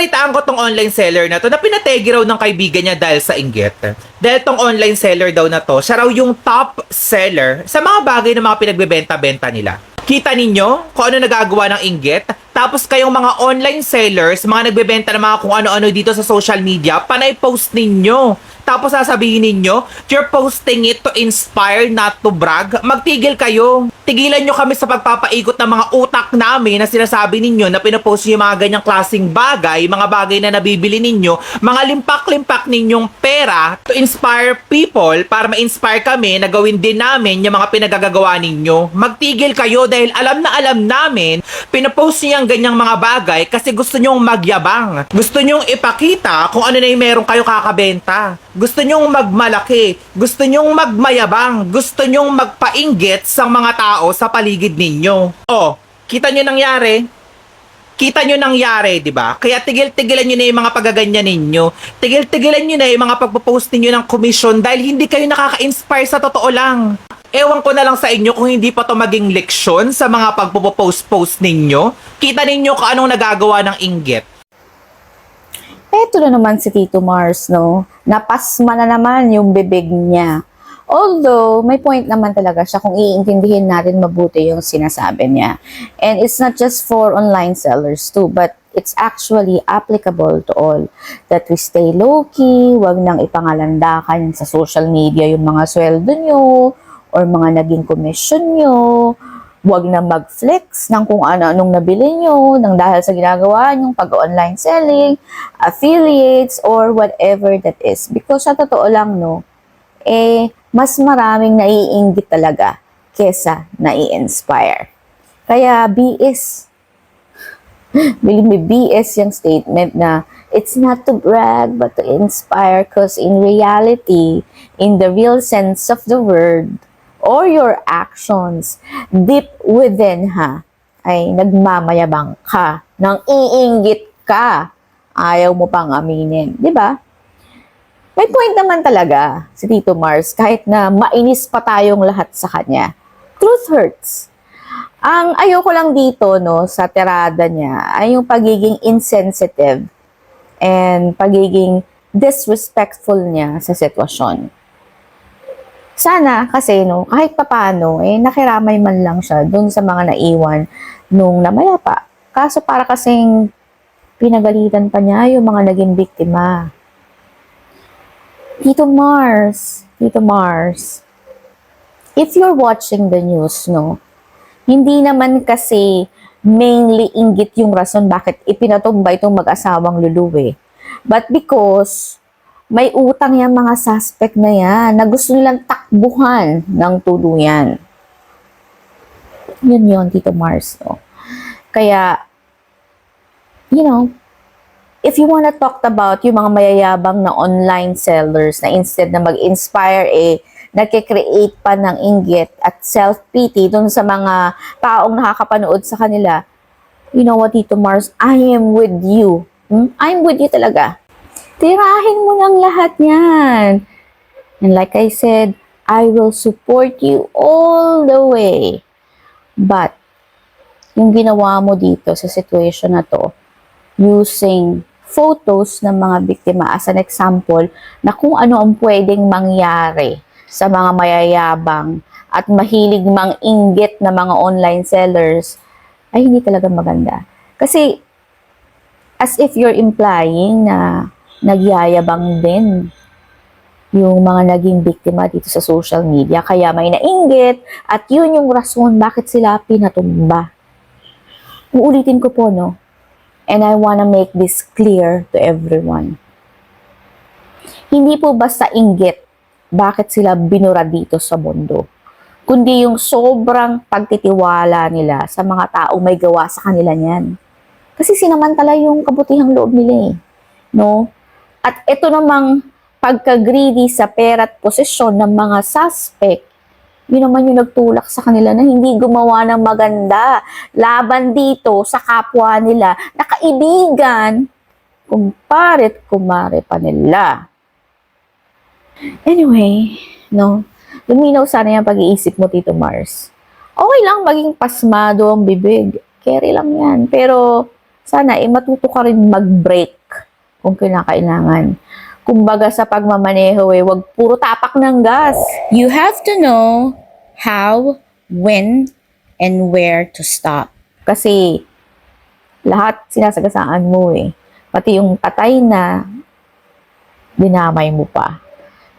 nabalitaan ko tong online seller na to na pinategi raw ng kaibigan niya dahil sa inggit. Dahil tong online seller daw na to, siya raw yung top seller sa mga bagay na mga pinagbebenta-benta nila. Kita ninyo kung ano nagagawa ng inggit? Tapos kayong mga online sellers, mga nagbebenta ng mga kung ano-ano dito sa social media, panay post ninyo. Tapos sasabihin ninyo, you're posting it to inspire, not to brag. Magtigil kayo. Tigilan nyo kami sa pagpapaikot ng mga utak namin na sinasabi ninyo na pinapost nyo yung mga ganyang klaseng bagay, mga bagay na nabibili ninyo, mga limpak-limpak ninyong pera to inspire people para ma-inspire kami na gawin din namin yung mga pinagagagawa ninyo. Magtigil kayo dahil alam na alam namin, pinapost nyo yung ganyang mga bagay kasi gusto nyong magyabang. Gusto nyong ipakita kung ano na yung meron kayo kakabenta. Gusto nyong magmalaki. Gusto nyong magmayabang. Gusto nyong magpainggit sa mga tao sa paligid ninyo. Oh, kita nyo nangyari? Kita nyo nangyari, di ba? Kaya tigil-tigilan nyo na yung mga pagaganyan ninyo. Tigil-tigilan nyo na yung mga pagpo-post ninyo ng komisyon dahil hindi kayo nakaka-inspire sa totoo lang. Ewan ko na lang sa inyo kung hindi pa to maging leksyon sa mga pagpo-post-post ninyo. Kita ninyo kung anong nagagawa ng inggit. Eto na naman si Tito Mars, no? Napasma na naman yung bibig niya. Although, may point naman talaga siya kung iintindihin natin mabuti yung sinasabi niya. And it's not just for online sellers too, but it's actually applicable to all. That we stay low-key, wag nang ipangalandakan sa social media yung mga sweldo nyo, or mga naging commission nyo, wag na mag-flex ng kung ano-anong nabili nyo ng dahil sa ginagawa nyong pag-online selling, affiliates, or whatever that is. Because sa totoo lang, no, eh, mas maraming naiinggit talaga kesa nai-inspire. Kaya BS, believe me, BS yung statement na it's not to brag but to inspire because in reality, in the real sense of the word, or your actions deep within ha, ay nagmamayabang ka, nang iinggit ka, ayaw mo pang aminin. Di ba? May point naman talaga si Tito Mars kahit na mainis pa tayong lahat sa kanya. Truth hurts. Ang ayoko lang dito no sa tirada niya ay yung pagiging insensitive and pagiging disrespectful niya sa sitwasyon. Sana kasi no, kahit papano eh nakiramay man lang siya dun sa mga naiwan nung namayapa. Kaso para kasing pinagalitan pa niya yung mga naging biktima. Tito Mars, Tito Mars, if you're watching the news, no, hindi naman kasi mainly inggit yung rason bakit ipinatumba itong mag-asawang luluwi. But because may utang yung mga suspect na yan na gusto nilang takbuhan ng tuluyan. Yun yun, Tito Mars. No? Kaya, you know, if you wanna talk about yung mga mayayabang na online sellers na instead na mag-inspire, eh, nagkikreate pa ng inggit at self-pity dun sa mga taong nakakapanood sa kanila, you know what, Tito Mars, I am with you. Hmm? I'm with you talaga. Tirahin mo lang lahat yan. And like I said, I will support you all the way. But, yung ginawa mo dito sa situation na to, using photos ng mga biktima as an example na kung ano ang pwedeng mangyari sa mga mayayabang at mahilig mang inggit na mga online sellers ay hindi talaga maganda. Kasi as if you're implying na nagyayabang din yung mga naging biktima dito sa social media. Kaya may nainggit at yun yung rason bakit sila pinatumba. Uulitin ko po, no? And I wanna make this clear to everyone. Hindi po basta inggit bakit sila binura dito sa mundo. Kundi yung sobrang pagtitiwala nila sa mga tao may gawa sa kanila niyan. Kasi sinamantala yung kabutihang loob nila eh. No? At ito namang pagka-greedy sa pera at posisyon ng mga suspect, yun naman yung nagtulak sa kanila na hindi gumawa ng maganda laban dito sa kapwa nila na kaibigan, kumparet kumare pa nila. Anyway, no, luminaw sana yung pag-iisip mo, Tito Mars. Okay lang maging pasmado ang bibig. Carry lang yan. Pero, sana eh matuto ka rin mag-break kung kinakailangan. Kumbaga sa pagmamaneho eh, wag puro tapak ng gas. You have to know how, when, and where to stop. Kasi lahat sinasagasaan mo eh. Pati yung patay na dinamay mo pa.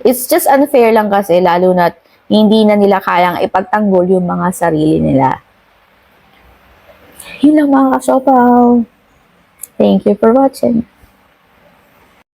It's just unfair lang kasi lalo na hindi na nila kayang ipagtanggol yung mga sarili nila. Yun lang mga kasopaw. Thank you for watching.